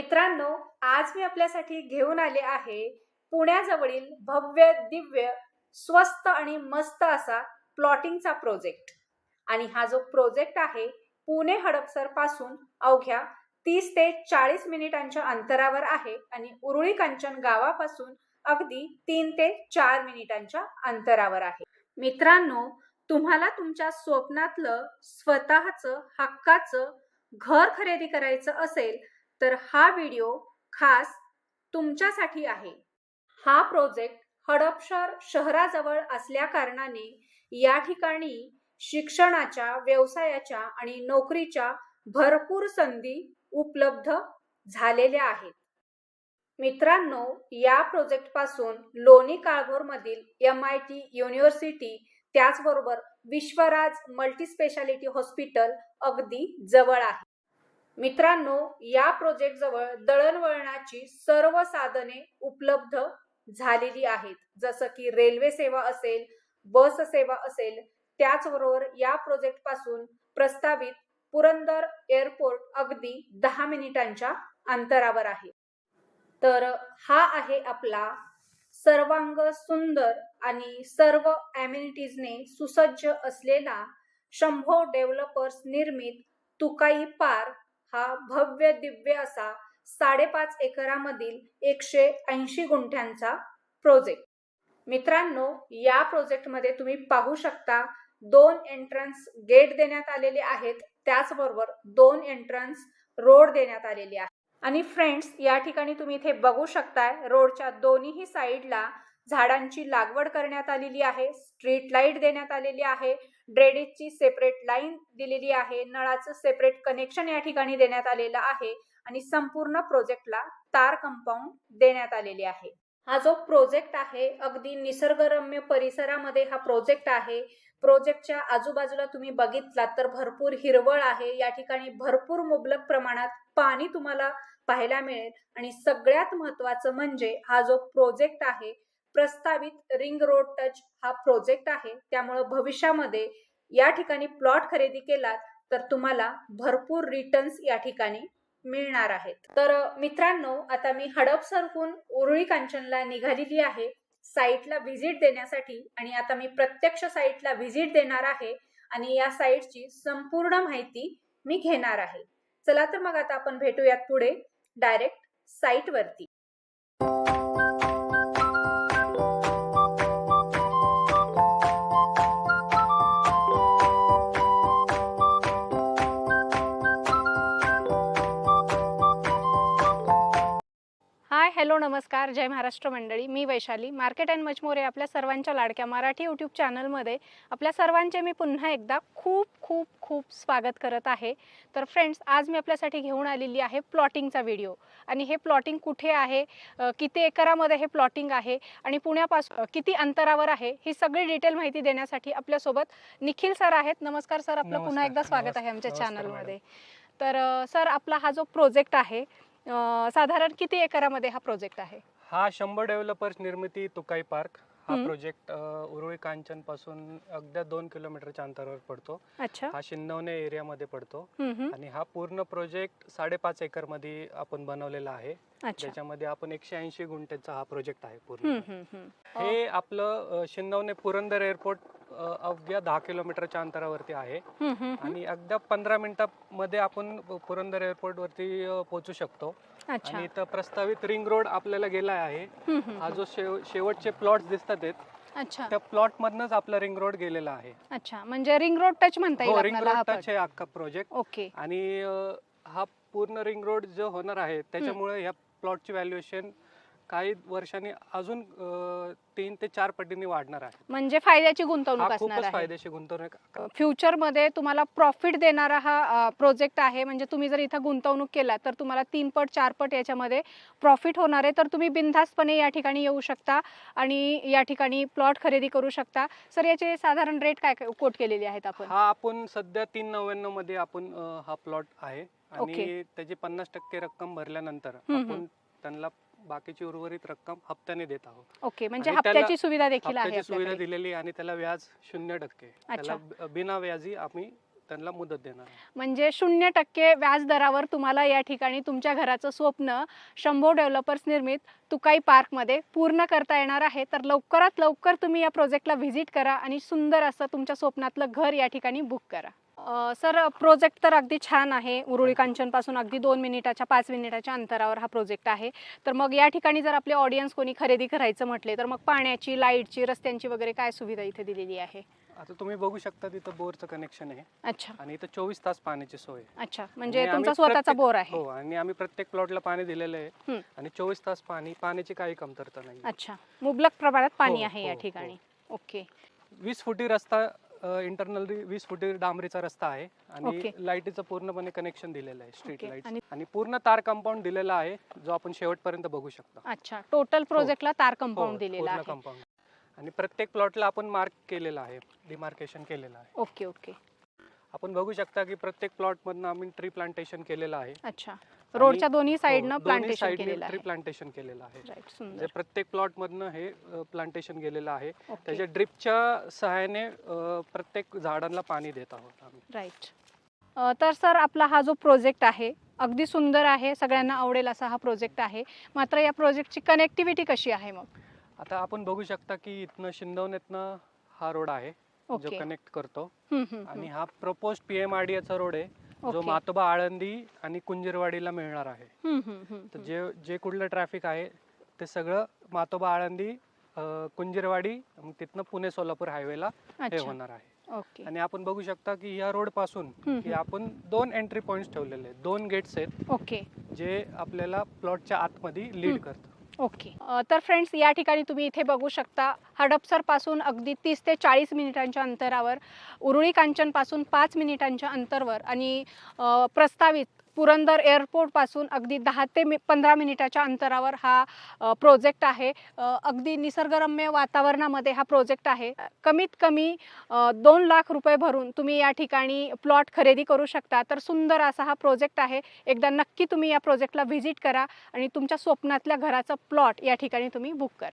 मित्रांनो आज मी आपल्यासाठी घेऊन आले आहे पुण्याजवळील भव्य दिव्य स्वस्त आणि मस्त असा प्लॉटिंगचा प्रोजेक्ट आणि हा जो प्रोजेक्ट आहे पुणे हडपसरपासून अवघ्या तीस ते चाळीस मिनिटांच्या अंतरावर आहे आणि उरुळी कांचन गावापासून अगदी तीन ते चार मिनिटांच्या अंतरावर आहे. मित्रांनो तुम्हाला तुमच्या स्वप्नातलं स्वतःचं हक्काचं घर खरेदी करायचं असेल तर हा व्हिडिओ खास तुमच्यासाठी आहे. हा प्रोजेक्ट हडपसर शहराजवळ असल्या कारणाने या ठिकाणी शिक्षणाच्या व्यवसायाच्या आणि नोकरीच्या भरपूर संधी उपलब्ध झालेल्या आहेत. मित्रांनो या प्रोजेक्टपासून लोणी काळभोर मधील एम आय टी युनिव्हर्सिटी त्याचबरोबर विश्वराज मल्टीस्पेशालिटी हॉस्पिटल अगदी जवळ आहे. मित्रांनो या प्रोजेक्ट जवळ दळणवळणाची सर्व साधने उपलब्ध झालेली आहेत. जसं की रेल्वे सेवा असेल बस सेवा असेल त्याचबरोबर या प्रोजेक्टपासून प्रस्तावित पुरंदर एअरपोर्ट अगदी दहा मिनिटांच्या अंतरावर आहे. तर हा आहे आपला सर्वांग सुंदर आणि सर्व ॲम्युनिटीजने सुसज्ज असलेला शंभो डेव्हलपर्स निर्मित तुकाई पार्क हा भव्य दिव्य असा साडेपाच एकरामधील एकशे ऐंशी गुंठ्यांचा प्रोजेक्ट मित्रांनो या प्रोजेक्टमध्ये तुम्ही पाहू शकता दोन एंट्रन्स गेट देण्यात आलेले आहेत. त्याचबरोबर दोन एंट्रन्स रोड देण्यात आलेले आहे. आणि फ्रेंड्स या ठिकाणी तुम्ही इथे बघू शकताय रोडच्या दोन्हीही साईडला झाडांची लागवड करण्यात आलेली आहे स्ट्रीट लाइट देण्यात आलेली आहे ड्रेनेजची सेपरेट लाईन दिलेली आहे नळाचं सेपरेट कनेक्शन या ठिकाणी देण्यात आलेलं आहे आणि संपूर्ण प्रोजेक्टला तार कंपाऊंड देण्यात आलेले आहे. हा जो प्रोजेक्ट आहे अगदी निसर्गरम्य परिसरामध्ये हा प्रोजेक्ट आहे. प्रोजेक्टच्या आजूबाजूला तुम्ही बघितलात तर भरपूर हिरवळ आहे. या ठिकाणी भरपूर मुबलक प्रमाणात पाणी तुम्हाला पाहायला मिळेल. आणि सगळ्यात महत्वाचं म्हणजे हा जो प्रोजेक्ट आहे प्रस्तावित रिंग रोड टच हा प्रोजेक्ट आहे. त्यामुळं भविष्यामध्ये या ठिकाणी प्लॉट खरेदी केलात तर तुम्हाला भरपूर रिटर्न्स या ठिकाणी मिळणार आहेत. तर मित्रांनो आता मी हडप सरकून उरुळी कांचनला निघालेली आहे. साईटला व्हिजिट देण्यासाठी आणि आता मी प्रत्यक्ष साईटला व्हिजिट देणार आहे आणि या साईटची संपूर्ण माहिती मी घेणार आहे. चला तर मग आता आपण भेटूयात पुढे. डायरेक्ट साईटवरती हॅलो नमस्कार. जय महाराष्ट्र मंडळी. मी Vaishali. Market and much more आपल्या सर्वांच्या लाडक्या मराठी यूट्यूब चॅनलमध्ये आपल्या सर्वांचे मी पुन्हा एकदा खूप खूप खूप स्वागत करत आहे. तर फ्रेंड्स आज मी आपल्यासाठी घेऊन आलेली आहे प्लॉटिंगचा व्हिडिओ आणि हे प्लॉटिंग कुठे आहे? किती एकरामध्ये हे प्लॉटिंग आहे? आणि पुण्यापासून किती अंतरावर आहे? ही सगळी डिटेल माहिती देण्यासाठी आपल्यासोबत निखिल सर आहेत. नमस्कार सर आपलं पुन्हा एकदा स्वागत आहे आमच्या चॅनलमध्ये तर सर आपला हा जो प्रोजेक्ट आहे साधारण किती एकरामध्ये हा प्रोजेक्ट आहे? हा शंभर डेव्हलपर्स निर्मिती तुकाई पार्क. हा. प्रोजेक्ट उरुळी कांचनपासून अगदी दोन किलोमीटरच्या अंतरावर पडतो. अच्छा. हा शिंदवणे एरियामध्ये पडतो. आणि हा पूर्ण प्रोजेक्ट साडेपाच एकरमध्ये आपण बनवलेला आहे. अच्छा. ज्याच्यामध्ये आपण एकशे ऐंशी गुंठ्याचा हा प्रोजेक्ट आहे पूर्ण. हे आपलं शिंदवणे पुरंदर एअरपोर्ट अवघ्या दहा किलोमीटरच्या अंतरावरती आहे. आणि अगदी पंधरा मिनिटामध्ये आपण पुरंदर एअरपोर्ट वरती पोहोचू शकतो. अच्छा. आणि इथं प्रस्तावित रिंग रोड आपल्याला गेला आहे. हम्म, हम्म, हा. जो शेव शेवटचे प्लॉट दिसतात आहेत, अच्छा. त्या प्लॉट मधनच आपला रिंग रोड गेलेला आहे. अच्छा म्हणजे रिंग रोड टच म्हणता येईल हो रिंग आपल्याला रोड हा टच आहे अख्खा प्रोजेक्ट ओके. आणि अं, हा पूर्ण रिंग रोड जो होणार आहे त्याच्यामुळे ह्या प्लॉटची व्हॅल्युएशन काही वर्षांनी अजून अं, तीन ते चार पटीने वाढणार आहे. म्हणजे फायद्याची हा गुंतवणूक असणार खूपच आहे. फायदेशीर गुंतवणूक फ्युचरमध्ये तुम्हाला प्रॉफिट देणारा हा प्रोजेक्ट आहे. म्हणजे तुम्ही जर इथं गुंतवणूक केला तर तुम्हाला तीन पट चार पट याच्यामध्ये प्रॉफिट होणार आहे. तर तुम्ही बिनधास्तपणे या ठिकाणी येऊ शकता आणि या ठिकाणी प्लॉट खरेदी करू शकता. सर याचे साधारण रेट काय कोट केलेले आहेत आपण? हा आपण सध्या तीन नव्याण्णवमध्ये आपण अं, हा प्लॉट आहे. ओके. आणि त्याची पन्नास टक्के रक्कम भरल्यानंतर हम्म, आपण त्यांना बाकीची उर्वरित रक्कम हप्त्याने देत आहोत. ओके म्हणजे आणि त्याला हप्त्याची सुविधा देखील आहे हप्त्याची सुविधा आपल्याकडे. दिलेली आणि त्याला व्याज शून्य टक्के. त्याला ब- बिना व्याजी आम्ही त्यांना मुदत देणार आहे म्हणजे शून्य टक्के व्याज दरावर तुम्हाला या ठिकाणी तुमच्या घराचं स्वप्न शंभो डेव्हलपर्स निर्मित तुकाई पार्कमध्ये पूर्ण करता येणार आहे. तर लवकरात लवकर तुम्ही या प्रोजेक्टला व्हिजिट करा आणि सुंदर असं तुमच्या स्वप्नातलं घर या ठिकाणी बुक करा. सर प्रोजेक्ट तर अगदी छान आहे. उरुळी कांचनपासून अगदी दोन मिनिटाच्या पाच मिनिटाच्या अंतरावर हा प्रोजेक्ट आहे. तर मग या ठिकाणी जर आपले ऑडियन्स कोणी खरेदी करायचं म्हटले तर मग पाण्याची लाईटची रस्त्यांची वगैरे काय सुविधा इथे दिलेली आहे? आता तुम्ही बघू शकता तिथं बोरचं कनेक्शन आहे. अच्छा. आणि इथं चोवीस तास पाण्याची सोय आहे. अच्छा. म्हणजे आणि तुमचा आम्ही स्वतःचा प्रत्येक- बोर आहे. हो आणि आम्ही प्रत्येक प्लॉटला पाणी दिलेलं आहे. हं. आणि चोवीस तास पाणी पाण्याची काही कमतरता नाही अच्छा. मुबलक प्रमाणात पाणी हो, आहे या हो, ठिकाणी. ओके. वीस फुटी रस्ता इंटरनल वीस फुटी डांबरीचा रस्ता आहे आणि. लाईटीचं पूर्णपणे कनेक्शन दिलेलं आहे स्ट्रीट. लाइट आणि- पूर्ण तार कंपाऊंड दिलेला आहे जो आपण शेवटपर्यंत बघू शकता. अच्छा टोटल प्रोजेक्टला तार हो, कंपाऊंड दिलेला पूर्ण आहे. कंपाऊंड आणि प्रत्येक प्लॉटला आपण मार्क केलेला आहे डिमार्केशन केलेलं आहे. Okay okay. आपण बघू शकता की प्रत्येक प्लॉट मधनं आम्ही ट्री प्लांटेशन केलेलं आहे. अच्छा. रोडच्या दोन्ही साईडनं हो, दोन्ही प्लांटेशन साईडने केलेलं आहे. प्लांटेशन केलेलं आहे. प्रत्येक प्लॉट मधनं हे प्लांटेशन गेलेलं आहे. त्याच्या ड्रिपच्या सहाय्याने प्रत्येक झाडांना पाणी देत आहोत राईट तर सर आपला हा जो प्रोजेक्ट आहे अगदी सुंदर आहे. सगळ्यांना आवडेल असा हा प्रोजेक्ट आहे. मात्र या प्रोजेक्टची कनेक्टिव्हिटी कशी आहे मग? आता आपण बघू शकता की इथनं शिंदवणीतनं हा रोड आहे जो कनेक्ट करतो. आणि. हा propose P M R D चा रोड आहे. जो. मातोबा आळंदी आणि कुंजीरवाडीला मिळणार आहे. तर. जे जे कुठलं ट्रॅफिक आहे ते सगळं मातोबा आळंदी कुंजीरवाडी तिथनं पुणे सोलापूर हायवेला हे होणार आहे. ओके. आणि आपण बघू शकता की या रोडपासून की आपण दोन एंट्री पॉइंट्स ठेवलेले आहेत. दोन गेट्स आहेत ओके. जे आपल्याला प्लॉटच्या आतमध्ये लीड. करतात. ओके. तर फ्रेंड्स या ठिकाणी तुम्ही इथे बघू शकता हडपसरपासून अगदी तीस ते चाळीस मिनिटांच्या अंतरावर उरुळी कांचनपासून पाच मिनिटांच्या अंतरवर आणि प्रस्तावित पुरंदर एअरपोर्टपासून अगदी दहा ते मि पंधरा मिनिटाच्या अंतरावर हा प्रोजेक्ट आहे. अगदी निसर्गरम्य वातावरणामध्ये हा प्रोजेक्ट आहे. कमीत कमी दोन लाख रुपये भरून तुम्ही या ठिकाणी प्लॉट खरेदी करू शकता. तर सुंदर असा हा प्रोजेक्ट आहे. एकदा नक्की तुम्ही या प्रोजेक्टला व्हिजिट करा आणि तुमच्या स्वप्नातल्या घराचं प्लॉट या ठिकाणी तुम्ही बुक करा.